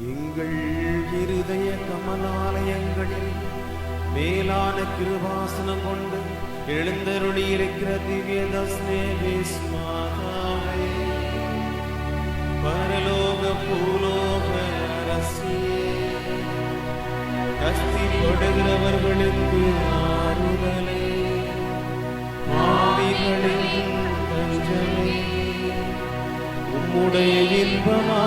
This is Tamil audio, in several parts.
எங்கள் இருதய கமலாலயங்களில் மேலான கிருபாசனம் கொண்டு எழுந்தருளி இருக்கிற திவ்ய தஸ்மேஸ்மாதாவே பரலோக பூலோக அரசியே கஸ்திப்படுகிறவர்களுக்கு ஆறுதலே. பாவிகளின் தஞ்சமே உம்முடைய இன்பமா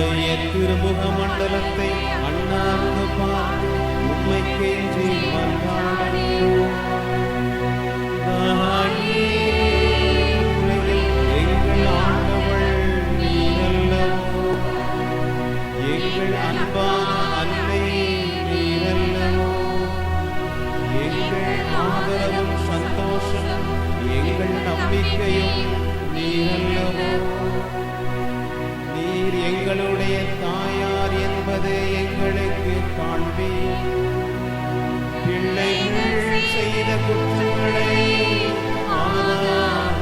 உம்முடைய திருமுக மண்டலத்தை அண்ணாந்து பார்த்து உம்மை கெஞ்சி மன்றாடுகிறோம். தாயே, எங்கள் ஆண்டவள் நீரல்லவோ எங்கள் அன்பான அன்னை நீரல்லவோ எங்கள் ஆதரவும் சந்தோஷம் எங்கள் நம்பிக்கையும் செய்த குற்றங்களை ஆதார்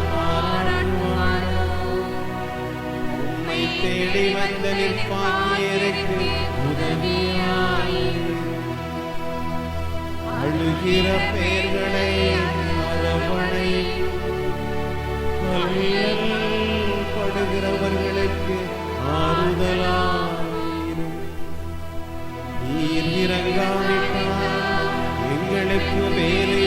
தேடி வந்த நிற்பாக்கியருக்கு உதவியாயிரு. அழுகிற பெயர்களை அரவணை படுகிறவர்களுக்கு ஆறுதலாயிரு. நீர் இறங்காமல் Pelo menos.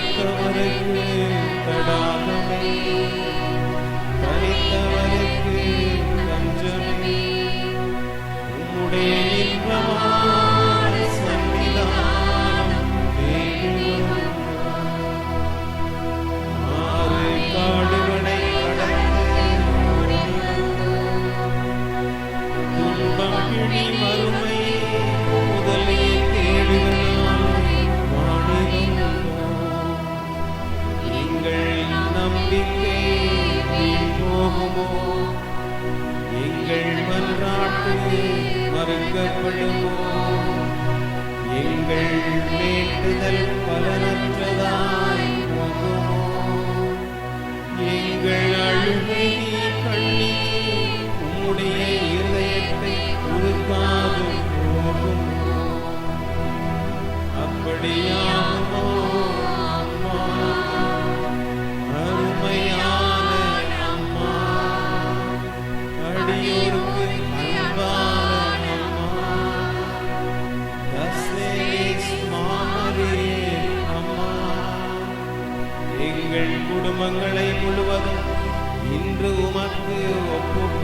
பவித்தவருக்கு தடாகமே. தனித்தவருக்கு போகுமோ? எங்கள் மன்றாட்டு மறுக்கப்படுமோ? எங்கள் வேண்டுதல் பலனற்றதாய் போகுமோ? எங்கள் அழுகை கண்ணீர் உம்முடைய இதயத்தை உருக்காது போகுமோ? அப்படியே எங்கள் குடும்பங்களை முழுவதும் இன்று உமக்கு ஒப்புக்